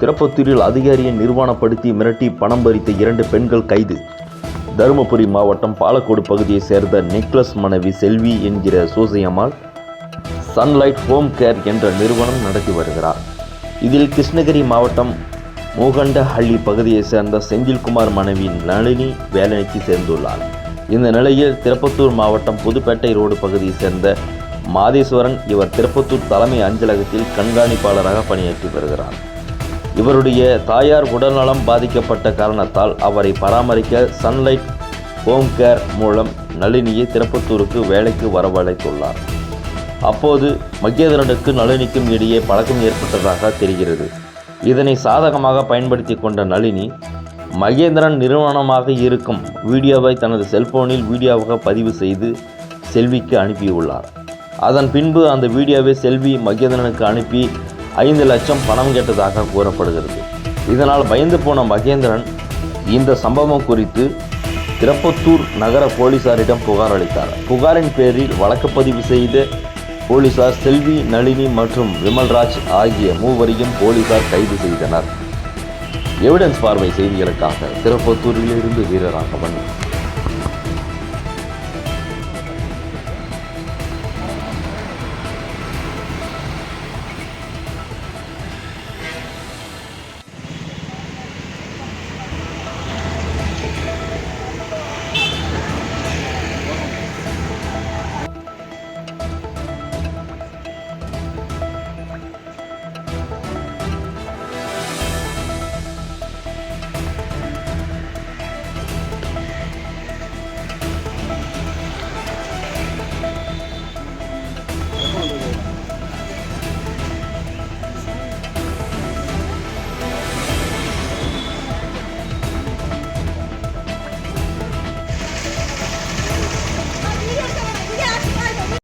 திருப்பத்தூரில் அதிகாரியை நிர்வாணப்படுத்தி மிரட்டி பணம் பறித்த இரண்டு பெண்கள் கைது. தருமபுரி மாவட்டம் பாலக்கோடு பகுதியைச் சேர்ந்த நிக்லஸ் மனைவி செல்வி என்கிற சூசையம்மாள் சன்லைட் ஹோம் கேர் என்ற நிறுவனம் நடத்தி வருகிறார். இதில் கிருஷ்ணகிரி மாவட்டம் மூகண்டஹள்ளி பகுதியைச் சேர்ந்த செந்தில்குமார் மனைவி நளினி வேலைக்கு சேர்ந்துள்ளார். இந்த நிலையில் திருப்பத்தூர் மாவட்டம் புதுப்பேட்டை ரோடு பகுதியைச் சேர்ந்த மாதேஸ்வரன் இவர் திருப்பத்தூர் தலைமை அஞ்சலகத்தில் கண்காணிப்பாளராக பணியாற்றி வருகிறார். இவருடைய தாயார் உடல்நலம் பாதிக்கப்பட்ட காரணத்தால் அவரை பராமரிக்க சன்லைட் ஹோம் கேர் மூலம் நளினியை திருப்பத்தூருக்கு வேலைக்கு வரவழைத்துள்ளார். அப்போது மகேந்திரனுக்கு நளினிக்கும் இடையே பழக்கம் ஏற்பட்டதாக தெரிகிறது. இதனை சாதகமாக பயன்படுத்தி கொண்ட நளினி மகேந்திரன் நிறுவனமாக இருக்கும் வீடியோவை தனது செல்போனில் வீடியோவாக பதிவு செய்து செல்விக்கு அனுப்பியுள்ளார். அதன் பின்பு அந்த வீடியோவை செல்வி மகேந்திரனுக்கு அனுப்பி ஐந்து லட்சம் பணம் கேட்டதாக கூறப்படுகிறது. இதனால் பயந்து போன மகேந்திரன் இந்த சம்பவம் குறித்து திருப்பத்தூர் நகர போலீசாரிடம் புகார் அளித்தார். புகாரின் பேரில் வழக்கு பதிவு செய்த போலீசார் செல்வி நளினி மற்றும் விமல்ராஜ் ஆகிய மூவரையும் போலீசார் கைது செய்தனர். எவிடன்ஸ் பார்வை செய்திகளுக்காக திருப்பத்தூரிலிருந்து வீரராகவன்.